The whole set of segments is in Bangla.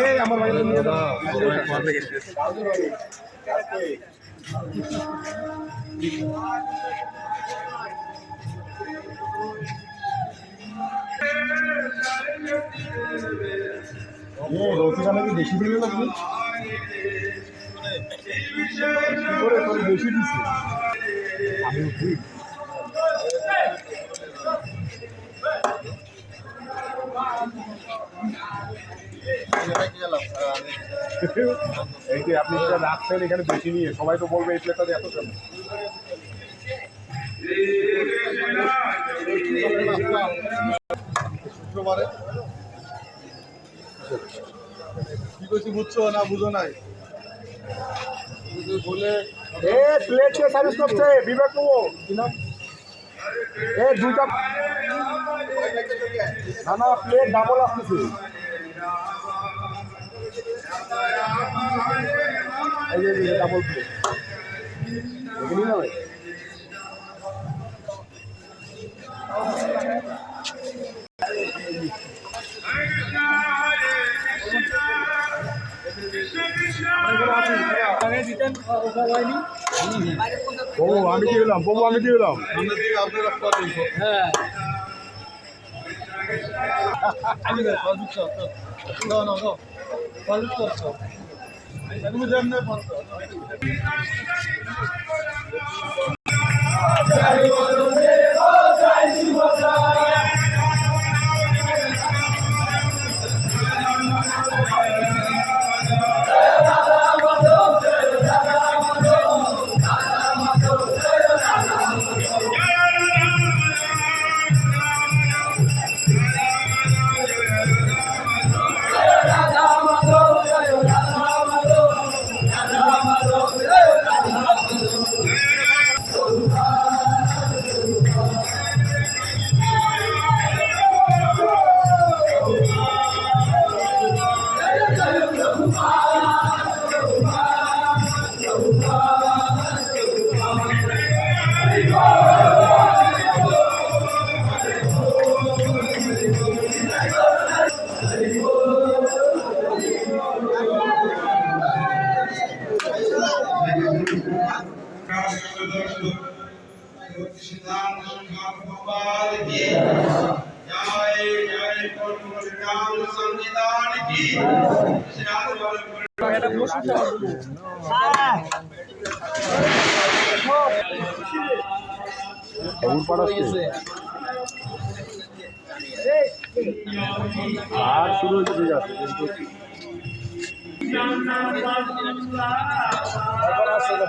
এই আমার ভাই নিয়ে যাও এ রসিকানা কি বেশি দিল নাকি তোর বেশি দিছে আমি উঠি এই যে আপনি যেটা রাখছেন এখানে বেশি নিয়ে সবাই তো বলবে এই প্লেটটা এত কেন? শুক্রবারে। কি করছি বুঝছ না বুঝো নাই? বলে এ প্লেট কে সার্ভিস করছে বিবেক এ দুইটা না না প্লেট ডাবল আসতেছে। এই যে ডাবল প্লেট দেখে নিন ভাই বাবু আমি দিয়ে দিলাম বাবু আমি দিয়ে দিলাম। সামনে থেকে আপনারা কথা হ্যাঁ আমি না ফালতু চাও না না না ফালতু চাও তুমি জানেন ফালতু বাবুর পাড়া আসছে আর শুরু হয়েছে ঠিক আছে। কিন্তু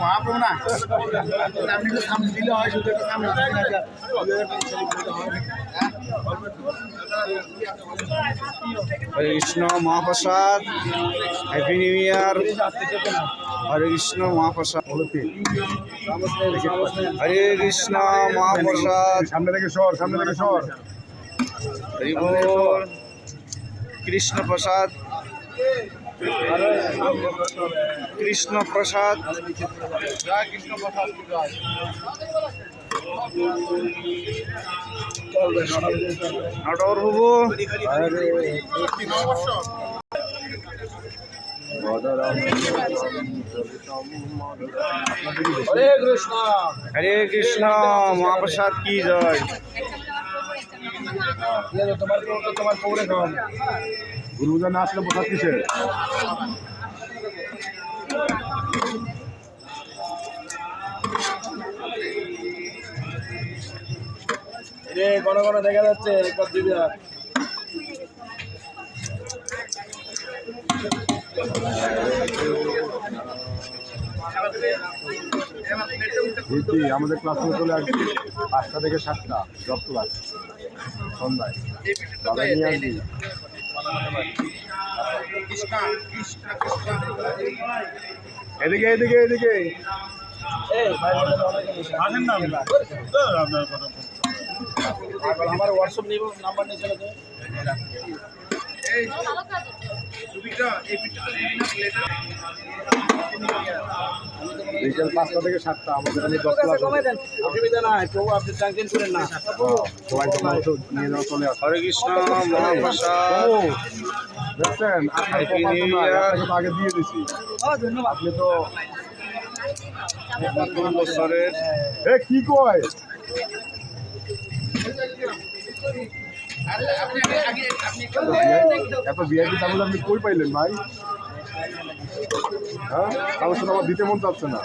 মহাপ্রভু না। আপনি তো সামনে দিলে হয় শুধু একটা সামনে। Hare Krishna Mahaprasad. Happy new year Hare Krishna Mahaprasad. Hare Krishna মহাপ্রসাদ। সামনে থেকে সর সামনে থেকে সর। কৃষ্ণ প্রসাদ। কৃষ্ণ প্রসাদ নটর বাবু হরে কৃষ্ণ হরে কৃষ্ণ মহাপ্রসাদ কি জয় তোমার তোমার পৌরে খাওয়াবো গুরুজা না আসলে প্রসাদ কিসের? রে ঘন ঘন দেখা যাচ্ছে আর। আমাদের ক্লাসরুমে চলে আসবি পাঁচটা থেকে সাতটা জব ক্লাস সন্ধ্যায়। এদিকে এদিকে এদিকে। আসেন না আপনার কথা আমার হোয়াটসঅ্যাপ নিব নাম্বার নিয়ে বিকেল পাঁচটা থেকে সাতটা আমাদের এখানে দশ ক্লাস হবে। অসুবিধা নাই তবু আপনি টেনশন করেন না। সবাই তো মাংস নিয়ে যাওয়া চলে আসে। হরে কৃষ্ণ মহাপ্রসাদ। দেখছেন আগে দিয়ে দিছি। আপনি তো বছরের এ কি কয়? এত ভিআইপি তাহলে আপনি কই পাইলেন ভাই? হ্যাঁ? তাহলে শুধু আমার দিতে মন চাচ্ছে না।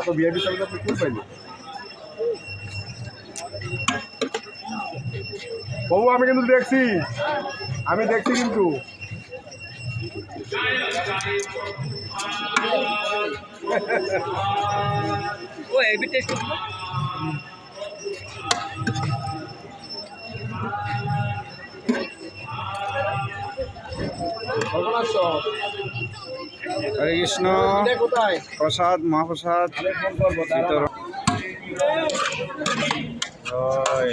এত ভিআইপি তাহলে আপনি কই পাইলেন? বাবু আমি কিন্তু দেখছি। আমি দেখছি কিন্তু। কখন আসছো হরে কৃষ্ণ প্রসাদ মহাপ্রসাদ জয়।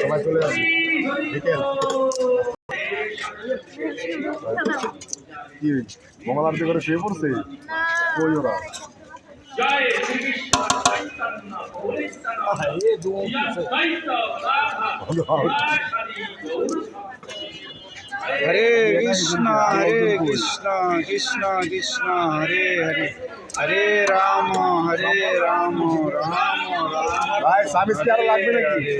সবাই চলে যাবে বিকেল। কি? মঙ্গল আরতি করে শুয়ে পড়ছে? কই ওরা? হরে কৃষ্ণ হরে কৃষ্ণ কৃষ্ণ কৃষ্ণ হরে হরে হরে রাম হরে রাম রাম রাম ভাই সার্ভিস কি আরও লাগবে নাকি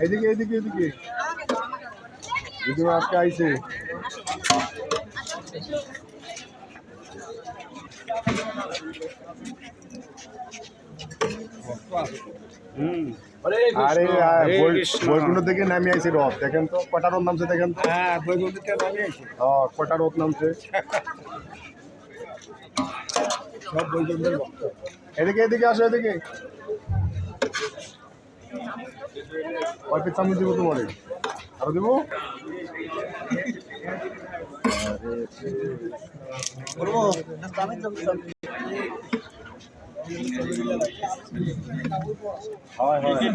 এইদিকে এইদিকে এইদিকে দিদিমা আজকে আইছে হুম হরে আরে। বইগুলো থেকে নামিয়ে আইছে রথ দেখেন তো কটা রথ নামছে দেখেন তো। হ্যাঁ বৈকুণ্ঠতে নামিয়ে আইছি। হ্যাঁ, কটা রথ নামছে। সব বৈকুণ্ঠের এদিকে এদিকে আসো এদিকে। কয় চামচ দিব তোমারে। আরও দিব? হয় হয়